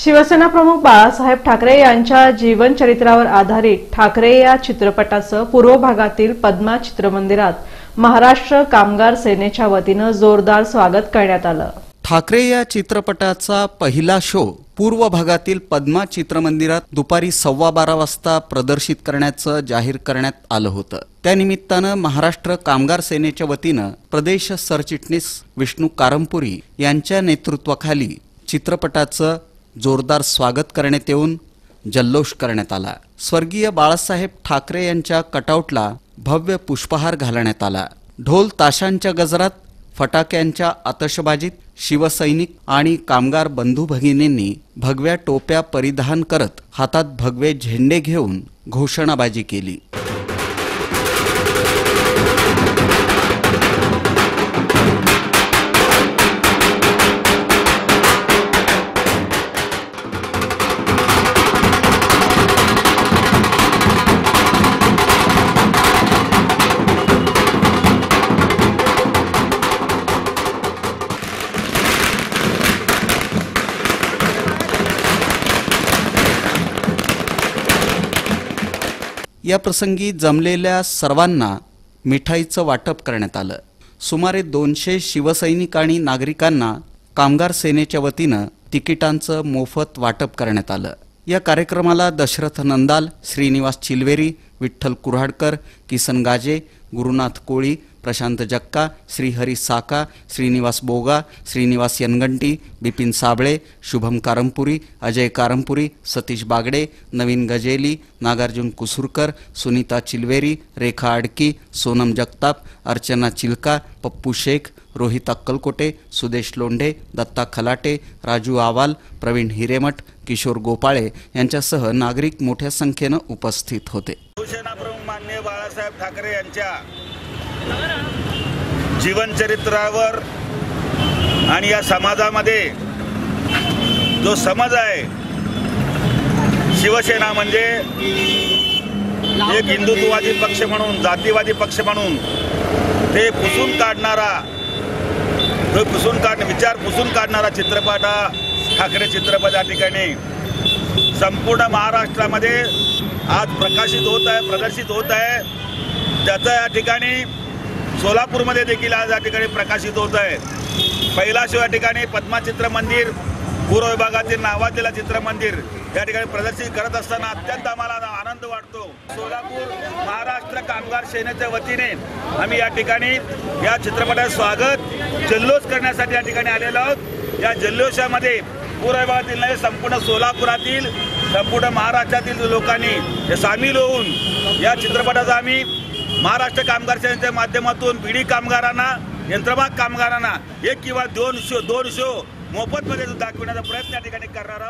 शिवसेना प्रमुख बाळासाहेब ठाकरे यांच्या जीवनचरित्रावर आधारित ठाकरे या चित्रपटाचं पूर्व भागातील पद्मा चित्रमंदिरात महाराष्ट्र कामगार सेनेच्या वतीनं जोरदार स्वागत करण्यात आलं. ठाकरे या चित्रपटाचा पहिला शो पूर्व भागातील पद्मा चित्रमंदिरात दुपारी सव्वा बारा वाजता प्रदर्शित करण्याचं जाहीर करण्यात आलं होतं. त्यानिमित्तानं महाराष्ट्र कामगार सेनेच्या वतीनं प्रदेश सरचिटणीस विष्णू कारंपुरी यांच्या नेतृत्वाखाली चित्रपटाचं जोरदार स्वागत करण्यात येऊन जल्लोष करण्यात आला. स्वर्गीय बाळासाहेब ठाकरे यांच्या कटआउटला भव्य पुष्पहार घालण्यात आला. ढोल ताशांच्या गजरात फटाक्यांच्या आतषबाजीत शिवसैनिक आणि कामगार बंधू भगिनींनी भगव्या टोप्या परिधान करत हातात भगवे झेंडे घेऊन घोषणाबाजी केली. या प्रसंगी जमलेल्या सर्वांना मिठाईचं वाटप करण्यात आलं. सुमारे दोनशे शिवसैनिक आणि नागरिकांना कामगार सेनेच्या वतीनं तिकिटांचं मोफत वाटप करण्यात आलं. या कार्यक्रमाला दशरथ नंदाल श्रीनिवास चिलवेरी विठ्ठल कुऱ्हाडकर किसन गाजे गुरुनाथ कोळी प्रशांत जक्का श्रीहरी साका श्रीनिवास बोगा श्रीनिवास यनगंटी बिपिन साबळे शुभम कारंपुरी अजय कारंपुरी सतीश बागडे नवीन गजेली नागार्जुन कुसुरकर सुनीता चिलवेरी रेखा आडकी सोनम जगताप अर्चना चिलका पप्पू शेख रोहित अक्कलकोटे सुदेश लोंढे दत्ता खलाटे राजू आवाल प्रवीण हिरेमठ किशोर गोपाळे यांच्यासह नागरिक मोठ्या संख्येनं उपस्थित होते. शिवसेनाप्रमुख मान्य बाळासाहेब ठाकरे यांच्या जीवनचरित्रावर आणि या समाजामध्ये जो समज आहे शिवसेना म्हणजे एक हिंदुत्ववादी पक्ष म्हणून जातीवादी पक्ष म्हणून ते पुसून काढणारा तो पुसून काढ विचार पुसून काढणारा चित्रपट हा ठाकरे चित्रपट या ठिकाणी संपूर्ण महाराष्ट्रामध्ये आज प्रकाशित होत आहे प्रदर्शित होत आहे. त्याचं या ठिकाणी सोलापूरमध्ये देखील आज या ठिकाणी प्रकाशित होत आहे. पहिला या ठिकाणी पद्मा मंदिर पूर्व विभागातील नावाजलेला चित्रमंदिर या ठिकाणी प्रदर्शित करत असताना अत्यंत आम्हाला आनंद वाटतो. सोलापूर महाराष्ट्र कामगार सेनेच्या वतीने आम्ही या ठिकाणी या चित्रपटाचं स्वागत जल्लोष करण्यासाठी या ठिकाणी आलेलो आहोत. या जल्लोषामध्ये पूर्व विभागातील नाही संपूर्ण सोलापुरातील संपूर्ण महाराष्ट्रातील लोकांनी हे सामील होऊन या चित्रपटाचा आम्ही महाराष्ट्र कामगार सेनेच्या माध्यमातून बिडी कामगारांना यंत्रमाग कामगारांना एक किंवा दोन शो दोन शो मोफतमध्ये दाखविण्याचा प्रयत्न या ठिकाणी करणार आहोत.